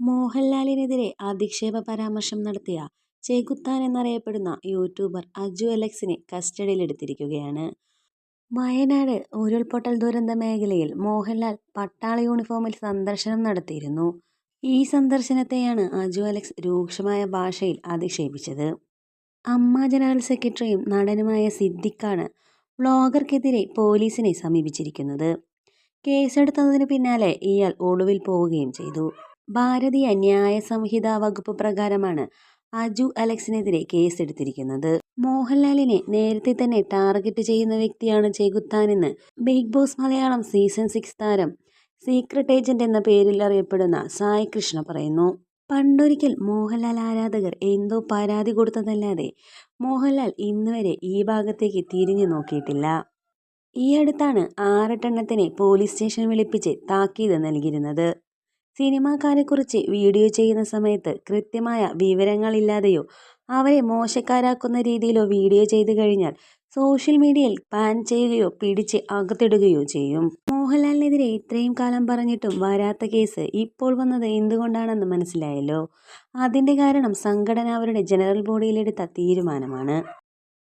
മോഹൻലാലിനെതിരെ അധിക്ഷേപ പരാമർശം നടത്തിയ ചെകുത്താൻ എന്നറിയപ്പെടുന്ന യൂട്യൂബർ അജു അലക്സിനെ കസ്റ്റഡിയിലെടുത്തിരിക്കുകയാണ്. വയനാട് ഉരുൾപൊട്ടൽ ദുരന്ത മേഖലയിൽ മോഹൻലാൽ പട്ടാള യൂണിഫോമിൽ സന്ദർശനം നടത്തിയിരുന്നു. ഈ സന്ദർശനത്തെയാണ് അജു അലക്സ് രൂക്ഷമായ ഭാഷയിൽ അധിക്ഷേപിച്ചത്. അമ്മ ജനറൽ സെക്രട്ടറിയും നടനുമായ സിദ്ദിഖാണ് വ്ളോഗർക്കെതിരെ പോലീസിനെ സമീപിച്ചിരിക്കുന്നത്. കേസെടുത്തതിന് പിന്നാലെ ഇയാൾ ഒളിവിൽ പോവുകയും ചെയ്തു. ഭാരതീയ അന്യായ സംഹിത വകുപ്പ് പ്രകാരമാണ് അജു അലക്സിനെതിരെ കേസെടുത്തിരിക്കുന്നത്. മോഹൻലാലിനെ നേരത്തെ തന്നെ ടാർഗറ്റ് ചെയ്യുന്ന വ്യക്തിയാണ് ചെകുത്താനെന്ന് Bigg Boss Malayalam season six താരം സീക്രട്ട് ഏജന്റ് എന്ന പേരിൽ അറിയപ്പെടുന്ന സായ് കൃഷ്ണ പറയുന്നു. പണ്ടൊരിക്കൽ മോഹൻലാൽ ആരാധകർ എന്തോ പരാതി കൊടുത്തതല്ലാതെ മോഹൻലാൽ ഇന്നുവരെ ഈ ഭാഗത്തേക്ക് തിരിഞ്ഞു നോക്കിയിട്ടില്ല. ഈ അടുത്താണ് ആറട്ടെണ്ണത്തിനെ പോലീസ് സ്റ്റേഷൻ വിളിപ്പിച്ച് താക്കീത് നൽകിയിരുന്നത്. സിനിമാക്കാരെക്കുറിച്ച് വീഡിയോ ചെയ്യുന്ന സമയത്ത് കൃത്യമായ വിവരങ്ങളില്ലാതെയോ അവരെ മോശക്കാരാക്കുന്ന രീതിയിലോ വീഡിയോ ചെയ്തു കഴിഞ്ഞാൽ സോഷ്യൽ മീഡിയയിൽ പാൻ ചെയ്യുകയോ പിടിച്ച് അകത്തിടുകയോ ചെയ്യും. മോഹൻലാലിനെതിരെ ഇത്രയും കാലം പറഞ്ഞിട്ടും വരാത്ത കേസ് ഇപ്പോൾ വന്നത് എന്തുകൊണ്ടാണെന്ന് മനസ്സിലായല്ലോ. അതിന്റെ കാരണം സംഘടന അവരുടെ ജനറൽ ബോഡിയിലെടുത്ത തീരുമാനമാണ്.